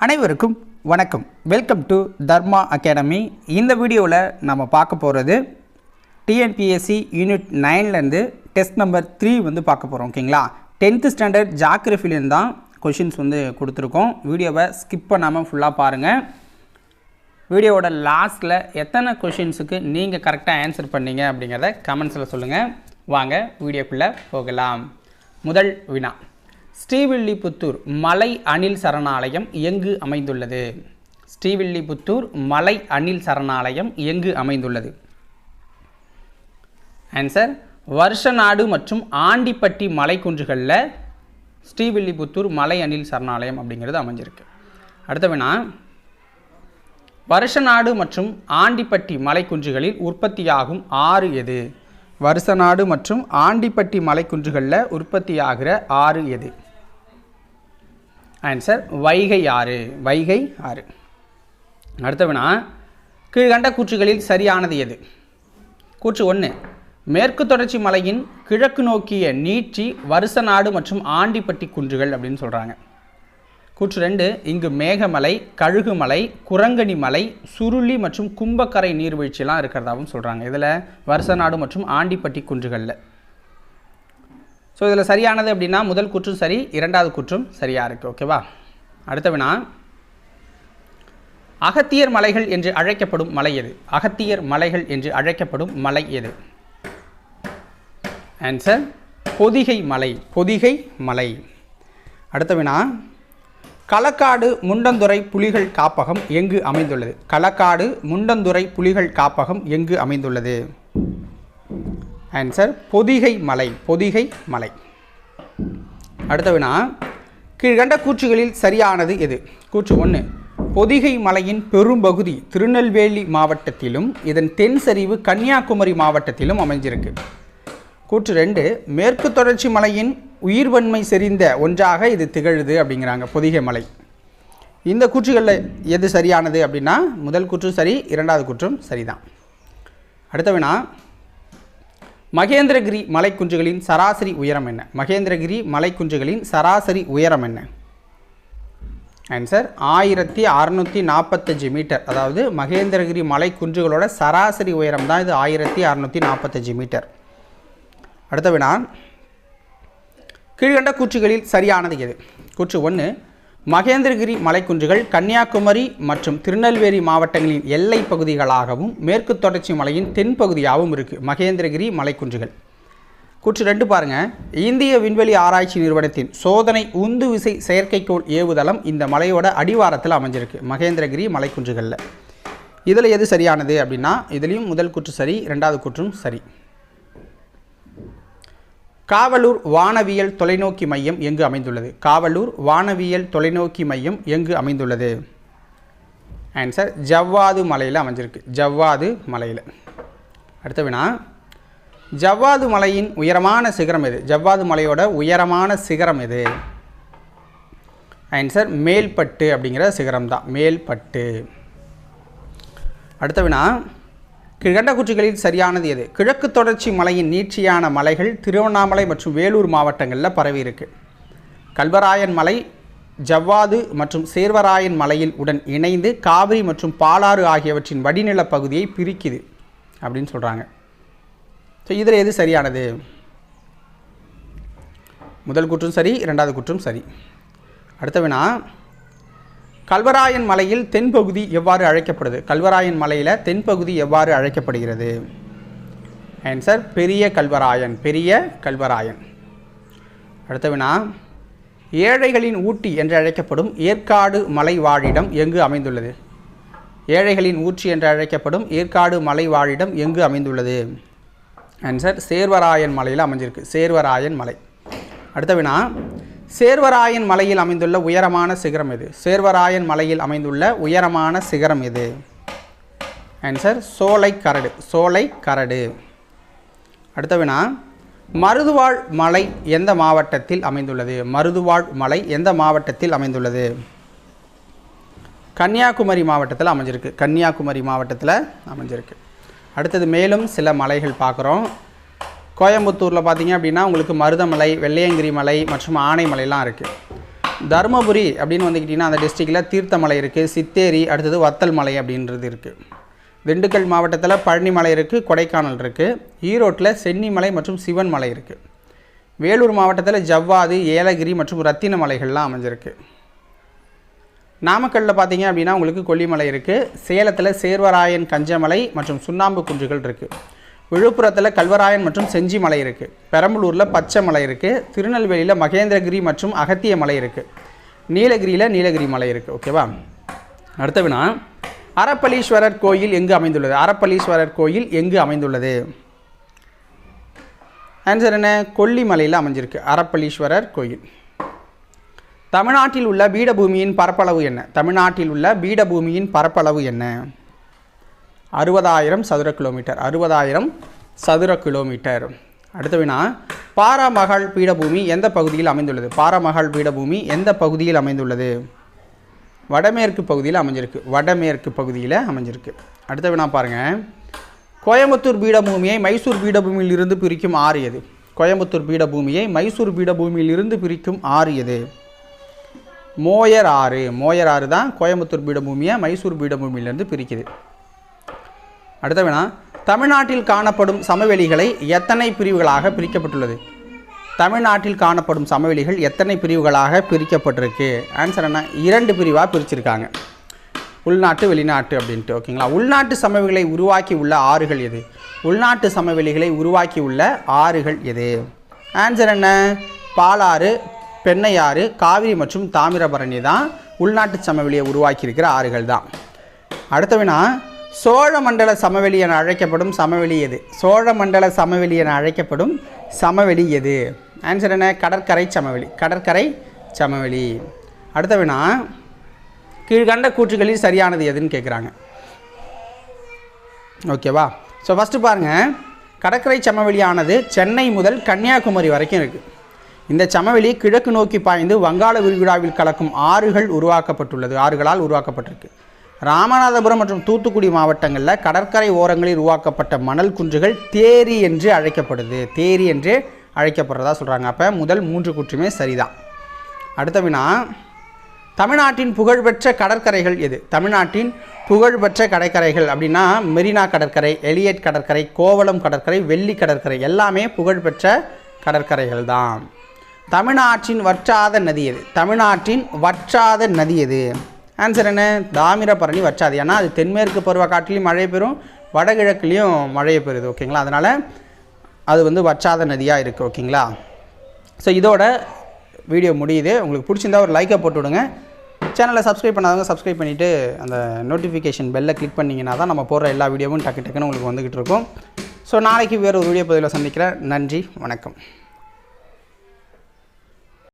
அனைவருக்கும் வணக்கம். Welcome to Dharma academy இந்த வீடியோவில் நம்ம பார்க்க போகிறது டிஎன்பிஎஸ்சி யூனிட் நைன்லேருந்து டெஸ்ட் நம்பர் த்ரீ வந்து பார்க்க போகிறோம் ஓகேங்களா டென்த்து ஸ்டாண்டர்ட் ஜாக்ரஃபிலேருந்து தான் கொஷின்ஸ் வந்து கொடுத்துருக்கோம். வீடியோவை ஸ்கிப் பண்ணாமல் ஃபுல்லாக பாருங்கள் வீடியோவோட லாஸ்ட்டில் எத்தனை கொஷின்ஸுக்கு நீங்கள் கரெக்டாக ஆன்சர் பண்ணீங்க அப்படிங்கிறத கமெண்ட்ஸில் சொல்லுங்கள் வாங்க வீடியோக்குள்ளே போகலாம். முதல் வினா. ஸ்ரீவில்லிபுத்தூர் மலை அணில் சரணாலயம் எங்கு அமைந்துள்ளது? ஸ்ரீவில்லிபுத்தூர் மலை அணில் சரணாலயம் எங்கு அமைந்துள்ளது? ஆன்சர் வருஷநாடு மற்றும் ஆண்டிப்பட்டி மலைக்குன்றுகளில் ஸ்ரீவில்லிபுத்தூர் மலை அணில் சரணாலயம் அப்படிங்கிறது அமைஞ்சிருக்கு. அடுத்த வினா வருஷநாடு மற்றும் ஆண்டிப்பட்டி மலைக்குன்றுகளில் உற்பத்தியாகும் ஆறு எது? வருஷநாடு மற்றும் ஆண்டிப்பட்டி மலைக்குன்றுகளில் உற்பத்தியாகிற ஆறு எது? ஆன்சர் வைகை ஆறு. வைகை ஆறு. அடுத்த வினா கீழ்கண்ட கூற்றுகளில் சரியானது எது? கூற்று ஒன்று மேற்கு தொடர்ச்சி மலையின் கிழக்கு நோக்கிய நீட்சி வருசநாடு மற்றும் ஆண்டிப்பட்டி குன்றுகள் அப்படின்னு சொல்கிறாங்க கூற்று ரெண்டு இங்கு மேகமலை கழுகுமலை குரங்கணி மலை சுருளி மற்றும் கும்பக்கரை நீர்வீழ்ச்சியெல்லாம் இருக்கிறதாகவும் சொல்கிறாங்க இதில் வருசநாடு மற்றும் ஆண்டிப்பட்டி குன்றுகளில். ஸோ இதில் சரியானது அப்படின்னா முதல் குற்றம் சரி இரண்டாவது குற்றும் சரியாக இருக்குது ஓகேவா அடுத்த வினா அகத்தியர் மலைகள் என்று அழைக்கப்படும் மலை எது? அகத்தியர் மலைகள் என்று அழைக்கப்படும் மலை எது? ஆன்சர் பொதிகை மலை பொதிகை மலை. அடுத்த வினா களக்காடு முண்டந்துறை புலிகள் காப்பகம் எங்கு அமைந்துள்ளது? களக்காடு முண்டந்துறை புலிகள் காப்பகம் எங்கு அமைந்துள்ளது? ஆன்சர் பொதிகை மலை பொதிகை மலை. அடுத்த வினா கீழ்கண்ட கூற்றுகளில் சரியானது எது? கூற்று ஒன்று பொதிகை மலையின் பெரும்பகுதி திருநெல்வேலி மாவட்டத்திலும் இதன் தென் சரிவு கன்னியாகுமரி மாவட்டத்திலும் அமைஞ்சிருக்கு. கூற்று ரெண்டு மேற்கு தொடர்ச்சி மலையின் உயிர்வன்மை செறிந்த ஒன்றாக இது திகழுது அப்படிங்கிறாங்க பொதிகை மலை. இந்த கூற்றுகளில் எது சரியானது அப்படின்னா முதல் கூற்றும் சரி இரண்டாவது கூற்றும் சரிதான். அடுத்த வினா மகேந்திரகிரி மலைக்குன்றுகளின் சராசரி உயரம் என்ன? மகேந்திரகிரி மலைக்குன்றுகளின் சராசரி உயரம் என்ன? ஆன்சர் ஆயிரத்தி அறநூற்றி நாற்பத்தஞ்சு மீட்டர். அதாவது மகேந்திரகிரி மலைக்குன்றுகளோட சராசரி உயரம் தான் இது ஆயிரத்தி அறநூற்றி நாற்பத்தஞ்சு மீட்டர். அடுத்த வினா. கீழ்கண்ட கூற்றுகளில் சரியானது எது? கூற்று ஒன்று மகேந்திரகிரி மலைக்குன்றுகள் கன்னியாகுமரி மற்றும் திருநெல்வேலி மாவட்டங்களின் எல்லை பகுதிகளாகவும் மேற்கு தொடர்ச்சி மலையின் தென்பகுதியாகவும் இருக்குது மகேந்திரகிரி மலைக்குன்றுகள். கூற்று ரெண்டு பாருங்க. இந்திய விண்வெளி ஆராய்ச்சி நிறுவனத்தின் சோதனை உந்து விசை செயற்கைக்கோள் ஏவுதளம் இந்த மலையோட அடிவாரத்தில் அமைஞ்சிருக்கு. மகேந்திரகிரி மலைக்குன்றுகளில். இதில் எது சரியானது அப்படின்னா இதுலேயும் முதல் குற்று சரி ரெண்டாவது குற்றும் சரி. காவலூர் வானவியல் தொலைநோக்கி மையம் எங்கு அமைந்துள்ளது? காவலூர் வானவியல் தொலைநோக்கி மையம் எங்கு அமைந்துள்ளது? ஆன்சர் ஜவ்வாது மலையில் அமைஞ்சிருக்கு. ஜவ்வாது மலையில். அடுத்த வினா ஜவ்வாது மலையின் உயரமான சிகரம் எது? ஜவ்வாது மலையோட உயரமான சிகரம் எது? ஆன்சர் மேல்பட்டு அப்படிங்கிற சிகரம் தான். மேல்பட்டு. அடுத்த வினா கிழண்ட குச்சிகளில் சரியானது எது? கிழக்கு தொடர்ச்சி மலையின் நீட்சியான மலைகள் திருவண்ணாமலை மற்றும் வேலூர் மாவட்டங்களில் பரவி இருக்கு. கல்வராயன் மலை ஜவ்வாது மற்றும் சேர்வராயன் மலையில் உடன் இணைந்து காவிரி மற்றும் பாலாறு ஆகியவற்றின் வடிநில பகுதியை பிரிக்குது அப்படின்னு சொல்கிறாங்க ஸோ இதில் எது சரியானது? முதல் குற்றம் சரி இரண்டாவது குற்றம் சரி. அடுத்த வினா கல்வராயன் மலையில் தென்பகுதி எவ்வாறு அழைக்கப்படுது? கல்வராயன் மலையில் தென்பகுதி எவ்வாறு அழைக்கப்படுகிறது? ஆன்சர் பெரிய கல்வராயன் பெரிய கல்வராயன். அடுத்த வினா ஏழைகளின் ஊட்டி என்று அழைக்கப்படும் ஏற்காடு மலை வாழிடம் எங்கு அமைந்துள்ளது? ஏழைகளின் ஊற்றி என்று அழைக்கப்படும் ஏற்காடு மலை வாழிடம் எங்கு அமைந்துள்ளது? ஆன்சர் சேர்வராயன் மலையில் அமைஞ்சிருக்கு. சேர்வராயன் மலை. அடுத்த வினா சேர்வராயன் மலையில் அமைந்துள்ள உயரமான சிகரம் எது? சேர்வராயன் மலையில் அமைந்துள்ள உயரமான சிகரம் எது? ஆன்சர் சோலை கரடு. சோலை கரடு. அடுத்த வினா மருதுவாழ் மலை எந்த மாவட்டத்தில் அமைந்துள்ளது? மருதுவாழ் மலை எந்த மாவட்டத்தில் அமைந்துள்ளது? கன்னியாகுமரி மாவட்டத்தில் அமைஞ்சிருக்கு. கன்னியாகுமரி மாவட்டத்தில் அமைஞ்சிருக்கு. அடுத்தது மேலும் சில மலைகள் பார்க்குறோம். கோயம்புத்தூரில் பார்த்தீங்க அப்படின்னா உங்களுக்கு மருதமலை வெள்ளையங்கிரி மலை மற்றும் ஆனைமலைலாம் இருக்குது தருமபுரி அப்படின்னு வந்துக்கிட்டிங்கன்னா அந்த டிஸ்ட்ரிக்டில் தீர்த்தமலை இருக்குது சித்தேரி அடுத்தது வத்தல் மலை அப்படின்றது இருக்குது திண்டுக்கல் மாவட்டத்தில் பழனிமலை இருக்குது கொடைக்கானல் இருக்குது ஈரோட்டில் சென்னிமலை மற்றும் சிவன் மலை இருக்குது வேலூர் மாவட்டத்தில் ஜவ்வாது ஏலகிரி மற்றும் ரத்தின மலைகள்லாம் அமைஞ்சிருக்கு. நாமக்கல்லில் பார்த்தீங்க அப்படின்னா உங்களுக்கு கொல்லிமலை இருக்குது சேலத்தில் சேர்வராயன் கஞ்சமலை மற்றும் சுண்ணாம்பு குன்றுகள் இருக்குது விழுப்புரத்தில் கல்வராயன் மற்றும் செஞ்சி மலை இருக்குது பெரம்பலூரில் பச்சை மலை இருக்குது திருநெல்வேலியில் மகேந்திரகிரி மற்றும் அகத்திய மலை இருக்குது நீலகிரியில் நீலகிரி மலை இருக்குது ஓகேவா அடுத்த வினா. அறப்பளீஸ்வரர் கோயில் எங்கு அமைந்துள்ளது? அறப்பளீஸ்வரர் கோயில் எங்கு அமைந்துள்ளது? ஆன்சர் என்ன? கொல்லிமலையில் அமைஞ்சிருக்கு. அறப்பளீஸ்வரர் கோயில். தமிழ்நாட்டில் உள்ள பீடபூமியின் பரப்பளவு என்ன? தமிழ்நாட்டில் உள்ள பீடபூமியின் பரப்பளவு என்ன? அறுபதாயிரம் சதுர கிலோமீட்டர் அறுபதாயிரம் சதுர கிலோமீட்டர். அடுத்த வினா பாராமகால் பீடபூமி எந்த பகுதியில் அமைந்துள்ளது? பாராமகால் பீடபூமி எந்த பகுதியில் அமைந்துள்ளது? வடமேற்கு பகுதியில் அமைஞ்சிருக்கு. வடமேற்கு பகுதியில் அமைஞ்சிருக்கு. அடுத்த வினா பாருங்கள் கோயம்புத்தூர் பீடபூமியை மைசூர் பீடபூமியில் இருந்து பிரிக்கும் ஆறு எது? கோயம்புத்தூர் பீடபூமியை மைசூர் பீடபூமியில் இருந்து பிரிக்கும் ஆறு எது? மோயர் ஆறு. மோயர் ஆறு தான் கோயம்புத்தூர் பீடபூமியை மைசூர் பீடபூமியிலேருந்து பிரிக்குது. அடுத்த வினா தமிழ்நாட்டில் காணப்படும் சமவெளிகளை எத்தனை பிரிவுகளாக பிரிக்கப்பட்டுள்ளது? தமிழ்நாட்டில் காணப்படும் சமவெளிகள் எத்தனை பிரிவுகளாக பிரிக்கப்பட்டிருக்கு? ஆன்சர் என்ன? இரண்டு பிரிவாக பிரிச்சிருக்காங்க. உள்நாட்டு வெளிநாட்டு அப்படின்ட்டு ஓகேங்களா? உள்நாட்டு சமவெளிகளை உருவாக்கி உள்ள ஆறுகள் எது? உள்நாட்டு சமவெளிகளை உருவாக்கி உள்ள ஆறுகள் எது? ஆன்சர் என்ன? பாலாறு பெண்ணையாறு காவிரி மற்றும் தாமிரபரணி தான் உள்நாட்டு சமவெளியை உருவாக்கியிருக்கிற ஆறுகள் தான். அடுத்த வினா சோழ மண்டல சமவெளி என அழைக்கப்படும் சமவெளி எது? சோழ மண்டல சமவெளி என அழைக்கப்படும் சமவெளி எது? ஆன்சர் என்ன? கடற்கரை சமவெளி. கடற்கரை சமவெளி. அடுத்த வினா கீழ்கண்ட கூற்றுகளில் சரியானது எதுன்னு கேட்குறாங்க ஓகேவா ஸோ ஃபஸ்ட்டு பாருங்கள் கடற்கரை சமவெளியானது சென்னை முதல் கன்னியாகுமரி வரைக்கும் இருக்குது இந்த சமவெளி கிழக்கு நோக்கி பாய்ந்து வங்காள விரிகுடாவில் கலக்கும் ஆறுகள் உருவாக்கப்பட்டுள்ளது. ஆறுகளால் உருவாக்கப்பட்டிருக்கு. ராமநாதபுரம் மற்றும் தூத்துக்குடி மாவட்டங்களில் கடற்கரை ஓரங்களில் உருவாக்கப்பட்ட மணல் குன்றுகள் தேரி என்று அழைக்கப்படுது. தேரி என்று அழைக்கப்படுறதா சொல்கிறாங்க அப்போ முதல் மூன்று குற்றுமே சரிதான். அடுத்த வினா தமிழ்நாட்டின் புகழ்பெற்ற கடற்கரைகள் எது? தமிழ்நாட்டின் புகழ்பெற்ற கடற்கரைகள் அப்படின்னா மெரினா கடற்கரை எலியட் கடற்கரை கோவளம் கடற்கரை வெள்ளி கடற்கரை எல்லாமே புகழ்பெற்ற கடற்கரைகள் தான் தமிழ்நாட்டின் வற்றாத நதி எது? தமிழ்நாட்டின் வற்றாத நதி எது? ஆன்சர் என்ன? தாமிரபரணி வற்றாது. ஏன்னா அது தென்மேற்கு பருவக்காட்டிலையும் மழை பெறும் வடகிழக்குலேயும் மழையை பெறுது ஓகேங்களா அதனால் அது வந்து வற்றாத நதியாக இருக்குது ஓகேங்களா ஸோ இதோட வீடியோ முடியுது. உங்களுக்கு பிடிச்சிருந்தா ஒரு லைக்கை போட்டு விடுங்க. சேனலை சப்ஸ்கிரைப் பண்ணாதவங்க சப்ஸ்கிரைப் பண்ணிவிட்டு அந்த நோட்டிஃபிகேஷன் பெல்லை கிளிக் பண்ணிங்கன்னா தான் நம்ம போடுற எல்லா வீடியோவும் டக்கு டக்குன்னு உங்களுக்கு வந்துக்கிட்டு இருக்கும். ஸோ நாளைக்கு வேறு ஒரு வீடியோ பதிவில் சந்திக்கிறேன். நன்றி வணக்கம்.